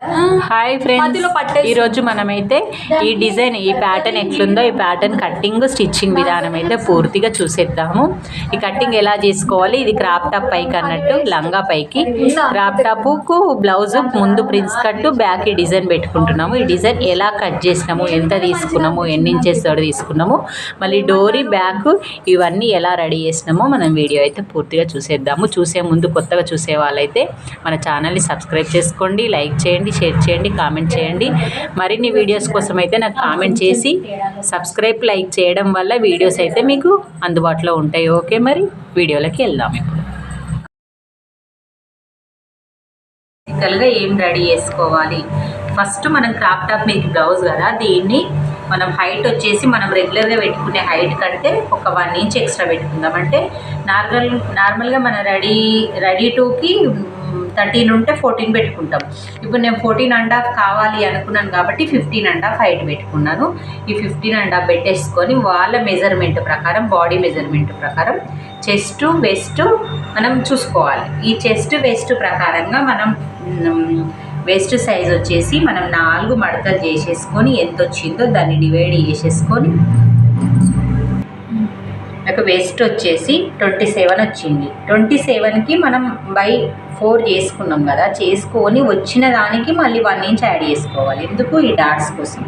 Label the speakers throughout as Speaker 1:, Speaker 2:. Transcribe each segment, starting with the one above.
Speaker 1: Ah. Hi friends ఈరోజు మనమైతే ఈ డిజైన్ ఈ ప్యాటర్న్ ఎట్లుందో ఈ ప్యాటర్న్ కట్టింగ్ స్టిచ్చింగ్ విధానం అయితే పూర్తిగా చూసేద్దాము. ఈ కట్టింగ్ ఎలా చేసుకోవాలి? ఇది క్రాప్ టాప్ పైకి అన్నట్టు లంగా పైకి. క్రాప్ టాప్కు బ్లౌజ్ ముందు ప్రిన్స్ కట్టు బ్యాక్ ఈ డిజైన్ పెట్టుకుంటున్నాము. ఈ డిజైన్ ఎలా కట్ చేసినాము ఎంత తీసుకున్నాము ఎన్ని ఇంచెస్ తోడు తీసుకున్నాము మళ్ళీ డోరీ బ్యాక్ ఇవన్నీ ఎలా రెడీ చేసినామో మనం వీడియో అయితే పూర్తిగా చూసేద్దాము. చూసే ముందు కొత్తగా చూసే వాళ్ళైతే మన ఛానల్ని సబ్స్క్రైబ్ చేసుకోండి లైక్ చేయండి షేర్ చేయండి కామెంట్ చేయండి. మరిన్ని వీడియోస్ కోసం అయితే నాకు కామెంట్ చేసి సబ్స్క్రైబ్ లైక్ చేయడం వల్ల వీడియోస్ అయితే మీకు అందుబాటులో ఉంటాయి. ఓకే మరి? వీడియోలోకి వెళ్దాం ఇప్పుడు. ఏం రెడీ చేసుకోవాలి? ఫస్ట్ మనం క్రాప్ టాప్ మీకు బ్లౌజ్ కదా దీన్ని మనం హైట్ వచ్చేసి మనం రెగ్యులర్గా పెట్టుకునే హైట్ కంటే ఒక వన్ ఇంచ్ ఎక్స్ట్రా పెట్టుకుందాం. అంటే నార్మల్ నార్మల్గా మన రెడీ రెడీ టూకి థర్టీన్ ఉంటే ఫోర్టీన్ పెట్టుకుంటాం. ఇప్పుడు నేను ఫోర్టీన్ అండ్ హాఫ్ కావాలి అనుకున్నాను కాబట్టి ఫిఫ్టీన్ అండ్ హాఫ్ హైట్ పెట్టుకున్నాను. ఈ ఫిఫ్టీన్ అండ్ హాఫ్ పెట్టేసుకొని వాళ్ళ మెజర్మెంట్ ప్రకారం బాడీ మెజర్మెంట్ ప్రకారం చెస్ట్ వెస్ట్ మనం చూసుకోవాలి. ఈ చెస్ట్ వెస్ట్ ప్రకారంగా మనం వెస్ట్ సైజ్ వచ్చేసి మనం నాలుగు మడతలు చేసేసుకొని ఎంత వచ్చిందో దాన్ని డివైడ్ చేసేసుకొని నాకు వెస్ట్ వచ్చేసి ట్వంటీ సెవెన్ వచ్చింది. ట్వంటీ సెవెన్కి మనం బై ఫోర్ చేసుకున్నాం కదా చేసుకొని వచ్చిన దానికి మళ్ళీ వన్ ఇంచ్ యాడ్ చేసుకోవాలి. ఎందుకు? ఈ డాట్స్ కోసం.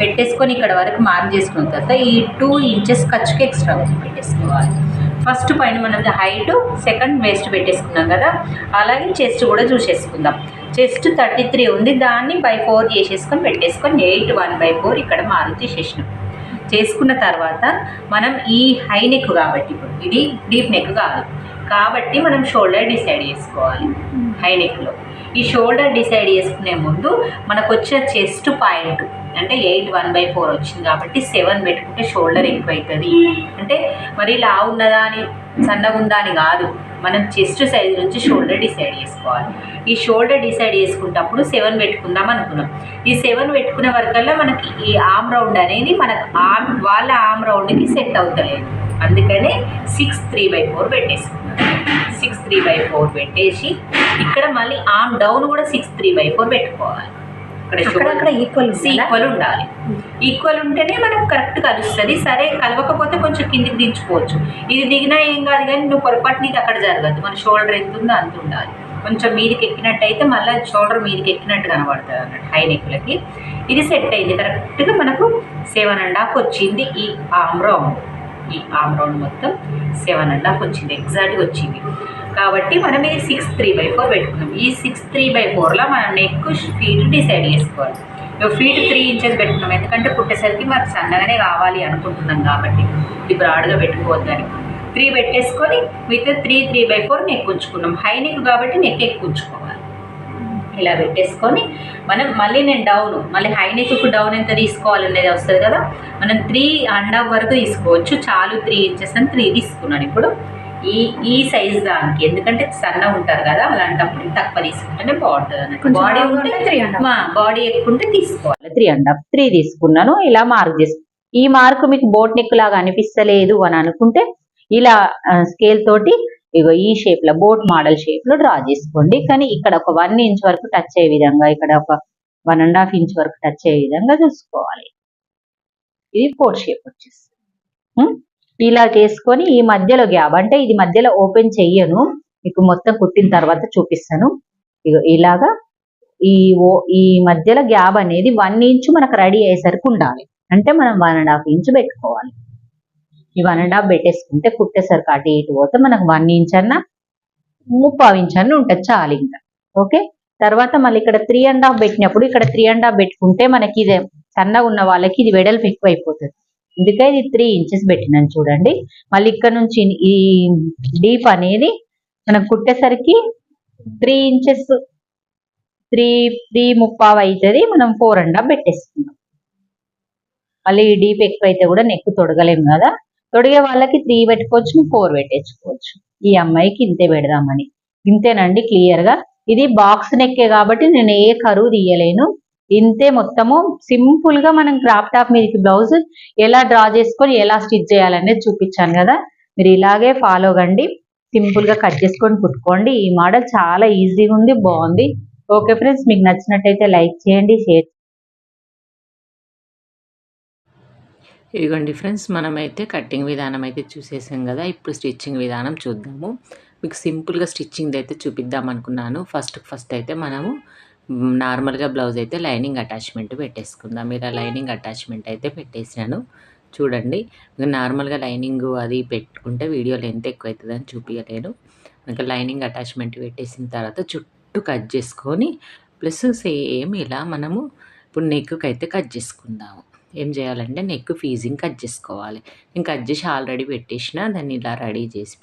Speaker 1: పెట్టేసుకొని ఇక్కడ వరకు మార్క్ చేసుకున్న తర్వాత ఈ టూ ఇంచెస్ ఖర్చుకి ఎక్స్ట్రా పెట్టేసుకోవాలి. ఫస్ట్ పైన మనం హైట్ సెకండ్ వేస్ట్ పెట్టేసుకున్నాం కదా. అలాగే చెస్ట్ కూడా చూసేసుకుందాం. చెస్ట్ థర్టీ త్రీ ఉంది. దాన్ని బై ఫోర్ చేసేసుకొని పెట్టేసుకొని ఎయిట్ వన్ బై ఫోర్ ఇక్కడ మార్క్ చేసేసినాం చేసుకున్న తర్వాత మనం ఈ హై నెక్ కాబట్టి ఇప్పుడు ఇది డీప్ నెక్ కాదు. కాబట్టి మనం షోల్డర్ డిసైడ్ చేసుకోవాలి. హై నెక్లో ఈ షోల్డర్ డిసైడ్ చేసుకునే ముందు మనకు వచ్చిన చెస్ట్ పాయింట్ అంటే ఎయిట్ వన్ బై ఫోర్ వచ్చింది కాబట్టి సెవెన్ పెట్టుకుంటే షోల్డర్ ఎక్కువ అవుతుంది అంటే మరి లా ఉన్నదా అని సన్నగా ఉందా అని కాదు. మనం చెస్ట్ సైజ్ నుంచి షోల్డర్ డిసైడ్ చేసుకోవాలి. ఈ షోల్డర్ డిసైడ్ చేసుకున్నప్పుడు సెవెన్ పెట్టుకుందాం అనుకున్నాం. ఈ సెవెన్ పెట్టుకునే వరకల్లా మనకి ఈ ఆమ్ రౌండ్ అనేది మనకు ఆమ్ వాళ్ళ ఆమ్ రౌండ్కి సెట్ అవుతలేదు. అందుకనే సిక్స్ త్రీ బై ఫోర్ పెట్టేసుకున్నాం. సిక్స్ త్రీ బై ఫోర్ పెట్టేసి ఇక్కడ మళ్ళీ ఆమ్ డౌన్ కూడా సిక్స్ త్రీ బై ఫోర్ పెట్టుకోవాలి.
Speaker 2: equal ఉండాలా?
Speaker 1: ఈక్వల్ ఉండాలి. ఈక్వల్ ఉంటేనే మనకు కరెక్ట్ కలుస్తుంది. సరే కలవకపోతే కొంచెం కిందికి దించుకోవచ్చు. ఇది దిగినా ఏం కాదు కానీ నువ్వు పొరపాటు నీకు అక్కడ జరగదు మన షోల్డర్ ఎంత ఉందో అంత ఉండాలి. కొంచెం మీదకి ఎక్కినట్టయితే మళ్ళీ షోల్డర్ మీదకి ఎక్కినట్టు కనబడుతుంది అన్నట్టు హై నెక్లకి ఇది సెట్ అయింది. కరెక్ట్గా మనకు సెవెన్ అండ్ హాఫ్ వచ్చింది ఈ ఆమ్ రౌండ్ ఈ ఆమ్ రౌండ్ మొత్తం సెవెన్ అండ్ హాఫ్ వచ్చింది. ఎగ్జాక్ట్గా వచ్చింది. కాబట్టి మనం ఇది సిక్స్ త్రీ బై ఫోర్ పెట్టుకున్నాం. ఈ సిక్స్ త్రీ బై ఫోర్లో మనం నెక్ ఫీట్ డిసైడ్ చేసుకోవాలి. ఫీట్ త్రీ ఇంచెస్ పెట్టుకున్నాం. ఎందుకంటే పుట్టేసరికి మనకు సన్నగానే కావాలి అనుకుంటున్నాం కాబట్టి. ఇది బ్రాడ్గా పెట్టుకోవద్దని త్రీ పెట్టేసుకొని మిగతా three three by four neck ఉంచుకున్నాం. హై నెక్ కాబట్టి నెక్ ఎక్కువ ఉంచుకోవాలి ఇలా పెట్టేసుకొని మనం మళ్ళీ నేను డౌన్ మళ్ళీ హై నెక్కు డౌన్ ఎంత తీసుకోవాలనేది వస్తుంది కదా? మనం త్రీ అండ్ హాఫ్ వరకు తీసుకోవచ్చు. చాలు త్రీ ఇంచెస్ అని త్రీ తీసుకున్నాను ఇప్పుడు. ఈ ఈ సైజ్ దానికి. ఎందుకంటే సన్న ఉంటారు కదా అలాంటప్పుడు తక్కువ తీసుకుంటేనే బాగుంటుంది బాడీ ఉంటే
Speaker 2: half.
Speaker 1: బాడీ ఎక్కువ ఉంటే తీసుకోవాలి. త్రీ అండ్ హాఫ్ త్రీ తీసుకున్నాను ఇలా మార్క్ చేసు. ఈ మార్క్ మీకు బోట్ నెక్ లాగా అనిపిస్తలేదు అని అనుకుంటే ఇలా స్కేల్ తోటి ఇగో ఈ షేప్లో బోట్ మోడల్ షేప్లో డ్రా చేసుకోండి. కానీ ఇక్కడ ఒక వన్ ఇంచ్ వరకు టచ్ అయ్యే విధంగా ఇక్కడ ఒక వన్ అండ్ హాఫ్ ఇంచ్ వరకు టచ్ అయ్యే విధంగా చూసుకోవాలి. ఇది బోట్ షేప్ వచ్చేస్తుంది ఉం? ఇలా చేసుకొని ఈ మధ్యలో గ్యాప్ అంటే ఇది మధ్యలో ఓపెన్ చెయ్యను. మీకు మొత్తం కుట్టిన తర్వాత చూపిస్తాను. ఇలాగా ఈ ఓ ఈ మధ్యలో గ్యాప్ అనేది వన్ ఇంచ్ మనకు రెడీ అయ్యేసరికి ఉండాలి. అంటే మనం వన్ అండ్ హాఫ్ ఇంచ్ పెట్టుకోవాలి. ఈ వన్ అండ్ హాఫ్ పెట్టేసుకుంటే కుట్టేసరికి అటు ఇటు పోతే మనకు వన్ ఇంచ్ అన్న ముప్పావు ఇంచ్ అన్న ఉంటుంది చాలు ఇంకా. ఓకే? తర్వాత మళ్ళీ ఇక్కడ త్రీ అండ్ హాఫ్ పెట్టినప్పుడు ఇక్కడ త్రీ అండ్ హాఫ్ పెట్టుకుంటే మనకి ఇది సన్నగా ఉన్న వాళ్ళకి ఇది వెడల్పు ఎక్కువ అయిపోతుంది అందుకే ఇది త్రీ ఇంచెస్ పెట్టినాను చూడండి. మళ్ళీ ఇక్కడ నుంచి ఈ డీప్ అనేది మనం కుట్టేసరికి త్రీ ఇంచెస్ త్రీ త్రీ ముప్పావు అవుతుంది మనం ఫోర్ అండ్ హాఫ్ పెట్టేసుకుందాం. మళ్ళీ ఈ డీప్ ఎక్కువ అయితే కూడా నెక్ తొడగలేము కదా. తొడిగే వాళ్ళకి త్రీ పెట్టుకోవచ్చు ఫోర్ పెట్టేసుకోవచ్చు. ఈ అమ్మాయికి ఇంతే పెడదామని. ఇంతేనండి క్లియర్గా ఇది బాక్స్ నెక్కే కాబట్టి నేను ఏ కరువు తీయలేను. ఇంతే మొత్తము సింపుల్గా మనం క్రాప్ టాప్ మీదకి బ్లౌజ్ ఎలా డ్రా చేసుకొని ఎలా స్టిచ్ చేయాలనేది చూపించాను కదా. మీరు ఇలాగే ఫాలో కండి. సింపుల్గా కట్ చేసుకొని కుట్టుకోండి. ఈ మోడల్ చాలా ఈజీగా ఉంది బాగుంది.
Speaker 3: ఓకే ఫ్రెండ్స్ మీకు నచ్చినట్టయితే లైక్ చేయండి షేర్
Speaker 1: ఇదిగోండి ఫ్రెండ్స్ మనమైతే కటింగ్ విధానం అయితే చూసేసాం కదా. ఇప్పుడు స్టిచ్చింగ్ విధానం చూద్దాము. మీకు సింపుల్గా స్టిచ్చింగ్ అయితే చూపిద్దాం అనుకున్నాను. ఫస్ట్ ఫస్ట్ అయితే మనము నార్మల్గా బ్లౌజ్ అయితే లైనింగ్ అటాచ్మెంట్ పెట్టేసుకుందాం. ఇలా లైనింగ్ అటాచ్మెంట్ అయితే పెట్టేసాను చూడండి. నార్మల్గా లైనింగ్ అది పెట్టుకుంటే వీడియో లెంత్ ఎక్కువ అవుతుందని చూపించలేను ఇంకా లైనింగ్ అటాచ్మెంట్ పెట్టేసిన తర్వాత చుట్టూ కట్ చేసుకొని ప్లస్ సేమ్ ఇలా మనము ఇప్పుడు నెక్కి అయితే కట్ చేసుకుందాము. ఏం చేయాలంటే నెక్ ఫీజింగ్ కట్ చేసుకోవాలి. నేను కట్ చేసి ఆల్రెడీ పెట్టేసిన దాన్ని ఇలా రెడీ చేసి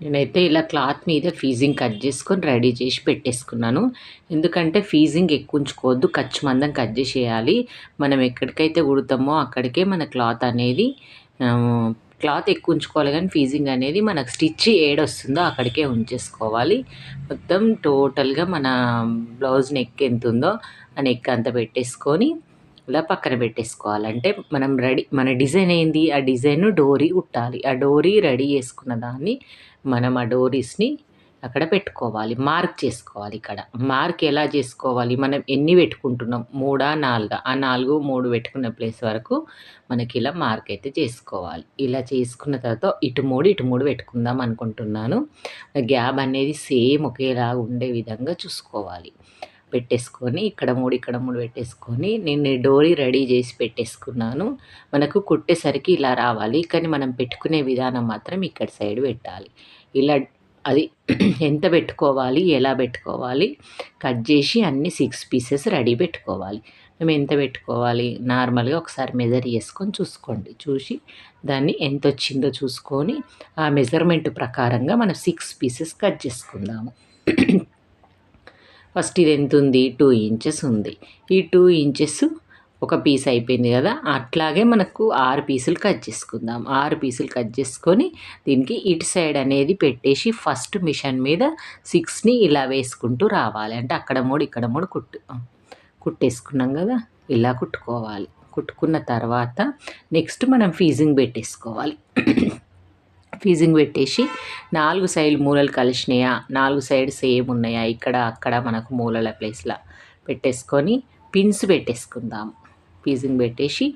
Speaker 1: నేనైతే ఇలా క్లాత్ మీద ఫీజింగ్ కట్ చేసుకొని రెడీ చేసి పెట్టేసుకున్నాను. ఎందుకంటే ఫీజింగ్ ఎక్కువ ఉంచుకోవద్దు ఖర్చు మందం కట్ చేసేయాలి. మనం ఎక్కడికైతే కుడతామో అక్కడికే మన క్లాత్ అనేది క్లాత్ ఎక్కువ ఉంచుకోవాలి కానీ ఫీజింగ్ అనేది మనకు స్టిచ్ ఏడొస్తుందో అక్కడికే ఉంచేసుకోవాలి. మొత్తం టోటల్గా మన బ్లౌజ్ నెక్ ఎంత ఉందో ఆ నెక్ అంత పెట్టేసుకొని ఇలా పక్కన పెట్టేసుకోవాలంటే మనం రెడీ మన డిజైన్ ఏంది? ఆ డిజైన్ డోరీ ఉట్టాలి ఆ డోరీ రెడీ చేసుకున్న దాన్ని మనం ఆ డోరీస్ని అక్కడ పెట్టుకోవాలి. మార్క్ చేసుకోవాలి ఇక్కడ. మార్క్ ఎలా చేసుకోవాలి? మనం ఎన్ని పెట్టుకుంటున్నాం? మూడా నాలుగా? ఆ నాలుగు మూడు పెట్టుకున్న ప్లేస్ వరకు మనకి ఇలా మార్క్ అయితే చేసుకోవాలి. ఇలా చేసుకున్న తర్వాత ఇటు మూడు ఇటు మూడు పెట్టుకుందాం అనుకుంటున్నాను. గ్యాప్ అనేది సేమ్ ఒకేలా ఉండే విధంగా చూసుకోవాలి. పెట్టేసుకొని ఇక్కడ మూడు ఇక్కడ మూడు పెట్టేసుకొని నేను డోరీ రెడీ చేసి పెట్టేసుకున్నాను. మనకు కుట్టేసరికి ఇలా రావాలి కానీ మనం పెట్టుకునే విధానం మాత్రం ఇక్కడ సైడ్ పెట్టాలి. ఇలా అది ఎంత పెట్టుకోవాలి ఎలా పెట్టుకోవాలి కట్ చేసి అన్ని సిక్స్ పీసెస్ రెడీ పెట్టుకోవాలి. మేము ఎంత పెట్టుకోవాలి నార్మల్గా ఒకసారి మెజర్ చేసుకొని చూసుకోండి. చూసి దాన్ని ఎంత వచ్చిందో చూసుకొని ఆ మెజర్మెంట్ ప్రకారంగా మనం సిక్స్ పీసెస్ కట్ చేసుకుందాము. ఫస్ట్ ఇది ఎంత ఉంది? టూ ఇంచెస్ ఉంది. ఈ టూ ఇంచెస్ ఒక పీస్ అయిపోయింది కదా అట్లాగే మనకు ఆరు పీసులు కట్ చేసుకుందాం. ఆరు పీసులు కట్ చేసుకొని దీనికి ఇటు సైడ్ అనేది పెట్టేసి ఫస్ట్ మిషన్ మీద సిక్స్ని ఇలా వేసుకుంటూ రావాలి. అంటే అక్కడ మూడు ఇక్కడ మూడు కుట్టు కుట్టేసుకున్నాం కదా ఇలా కుట్టుకోవాలి. కుట్టుకున్న తర్వాత నెక్స్ట్ మనం ఫీజింగ్ పెట్టేసుకోవాలి. ఫీజింగ్ పెట్టేసి నాలుగు సైడ్ మూలలు కలిసినాయా? నాలుగు సైడ్ సేమ్ ఉన్నాయా? ఇక్కడ అక్కడ మనకు మూలల ప్లేస్లో పెట్టేసుకొని పిన్స్ పెట్టేసుకుందాం. ఫీజింగ్ పెట్టేసి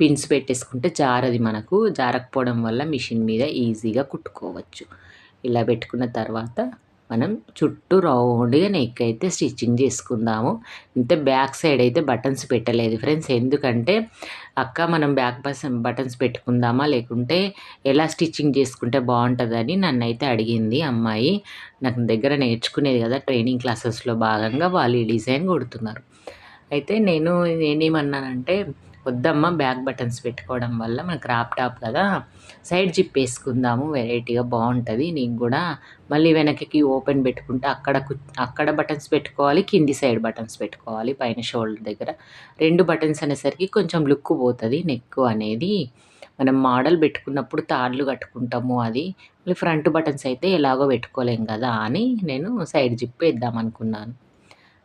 Speaker 1: పిన్స్ పెట్టేసుకుంటే జారది మనకు. జారకపోవడం వల్ల మిషన్ మీద ఈజీగా కుట్టుకోవచ్చు. ఇలా పెట్టుకున్న తర్వాత మనం చుట్టూ రౌండ్గా నెక్ అయితే స్టిచ్చింగ్ చేసుకుందాము. అంటే బ్యాక్ సైడ్ అయితే బటన్స్ పెట్టలేదు ఫ్రెండ్స్ ఎందుకంటే అక్క మనం బ్యాక్ బస్ బటన్స్ పెట్టుకుందామా? లేకుంటే ఎలా స్టిచ్చింగ్ చేసుకుంటే బాగుంటుందని నన్ను అయితే అడిగింది అమ్మాయి. నాకు దగ్గర నేర్చుకునేది కదా ట్రైనింగ్ క్లాసెస్లో భాగంగా వాళ్ళు ఈ డిజైన్ కొడుతున్నారు. అయితే నేను నేనేమన్నానంటే వద్దమ్మ బ్యాక్ బటన్స్ పెట్టుకోవడం వల్ల మనకు క్రాప్ టాప్ కదా. సైడ్ జిప్ వేసుకుందాము వెరైటీగా బాగుంటుంది. నీకు కూడా మళ్ళీ వెనక్కి ఓపెన్ పెట్టుకుంటే అక్కడ కు- అక్కడ బటన్స్ పెట్టుకోవాలి కింది సైడ్ బటన్స్ పెట్టుకోవాలి పైన షోల్డర్ దగ్గర. రెండు బటన్స్ అనేసరికి కొంచెం లుక్ పోతుంది నెక్ అనేది. మనం మోడల్ పెట్టుకున్నప్పుడు తాళ్ళు కట్టుకుంటాము అది. మళ్ళీ ఫ్రంట్ బటన్స్ అయితే ఎలాగో పెట్టుకోలేం కదా అని నేను సైడ్ జిప్ వేద్దాం అనుకున్నాను.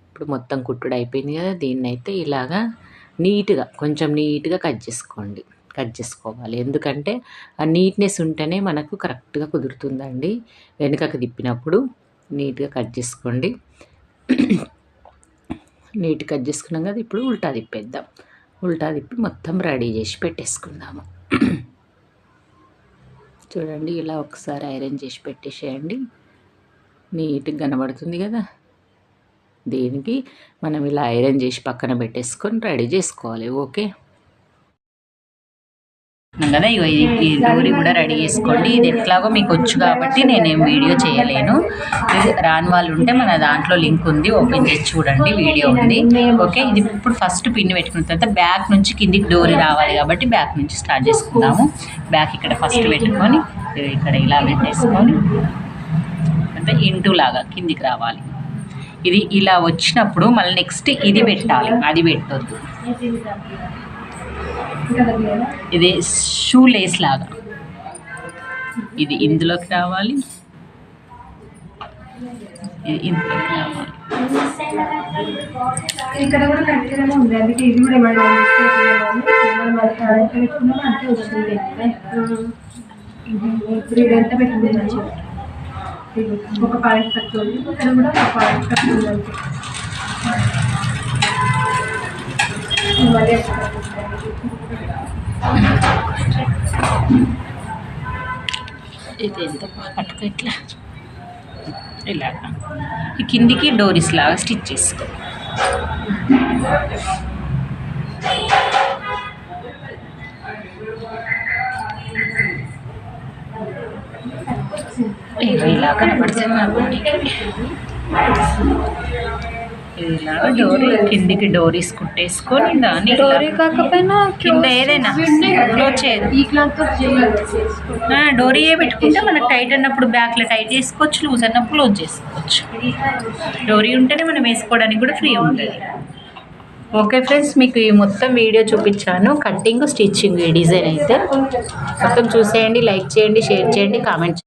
Speaker 1: ఇప్పుడు మొత్తం కుట్టుడు అయిపోయింది కదా దీన్ని అయితే ఇలాగా నీట్గా కొంచెం నీట్గా కట్ చేసుకోండి. కట్ చేసుకోవాలి. ఎందుకంటే ఆ నీట్నెస్ ఉంటేనే మనకు కరెక్ట్గా కుదురుతుందండి. వెనుకకు తిప్పినప్పుడు నీట్గా కట్ చేసుకోండి. నీట్ కట్ చేసుకున్నాం కదా ఇప్పుడు ఉల్టా తిప్పేద్దాం. ఉల్టా తిప్పి మొత్తం రెడీ చేసి పెట్టేసుకుందాము. చూడండి ఇలా ఒకసారి ఐరన్ చేసి పెట్టేసేయండి. నీట్గా కనబడుతుంది కదా. దీనికి? మనం ఇలా ఐరన్ చేసి పక్కన పెట్టేసుకొని రెడీ చేసుకోవాలి ఓకే? కదా ఇగో ఇది ఈ డోరీ కూడా రెడీ చేసుకోండి. ఇది ఎట్లాగో మీకు వచ్చు కాబట్టి నేనేం వీడియో చేయలేను. రాని వాళ్ళు ఉంటే మన దాంట్లో లింక్ ఉంది ఓపెన్ చేసి చూడండి వీడియో ఉంది ఓకే? ఇది ఇప్పుడు ఫస్ట్ పిన్ పెట్టుకున్న తర్వాత బ్యాక్ నుంచి కిందికి డోరీ రావాలి కాబట్టి బ్యాక్ నుంచి స్టార్ట్ చేసుకుందాము. బ్యాక్ ఇక్కడ ఫస్ట్ పెట్టుకొని ఇక్కడ ఇలా పెట్టేసుకొని అంటే ఇంటూ లాగా కిందికి రావాలి. ఇది ఇలా వచ్చినప్పుడు మళ్ళీ నెక్స్ట్ ఇది పెట్టాలి. అది పెట్టొద్దు. ఇది షూ లేస్ లాగా. ఇది ఇందులోకి రావాలి. ఇది ఇందులోకి రావాలి.
Speaker 4: ఇక్కడ కూడా కరెక్ట్గానే ఉంది. అందుకే ఇది కూడా ఏమైనా వచ్చింది. ఇప్పుడు ఇదంతా ఒక పాయింట్ కట్ ఉంది ఇక్కడ కూడా ఒక పాయింట్ కట్ ఉందండి ఇది
Speaker 1: ఎంత పట్టుకో ఇట్లా? ఇలా. ఈ కిందికి డోరీస్ లాగా స్టిచ్ చేసుకో. ఇవి ఇలా ఇది ఇలాగా డోరీ కిందికి డోరీస్ కుట్టేసుకొని దాన్ని
Speaker 4: డోరీ కాకపోయినా
Speaker 1: కింద ఏదైనా ఆ, డోరీయే పెట్టుకుంటే మనకు టైట్ అన్నప్పుడు బ్యాక్లో టైట్ చేసుకోవచ్చు లూజ్ అన్నప్పుడు క్లోజ్ చేసుకోవచ్చు. డోరీ ఉంటేనే మనం వేసుకోవడానికి కూడా ఫ్రీ ఉంటుంది. ఓకే ఫ్రెండ్స్ మీకు ఈ మొత్తం వీడియో చూపించాను. కట్టింగ్ స్టిచ్చింగ్ ఈ డిజైన్ అయితే. మొత్తం చూసేయండి లైక్ చేయండి షేర్ చేయండి కామెంట్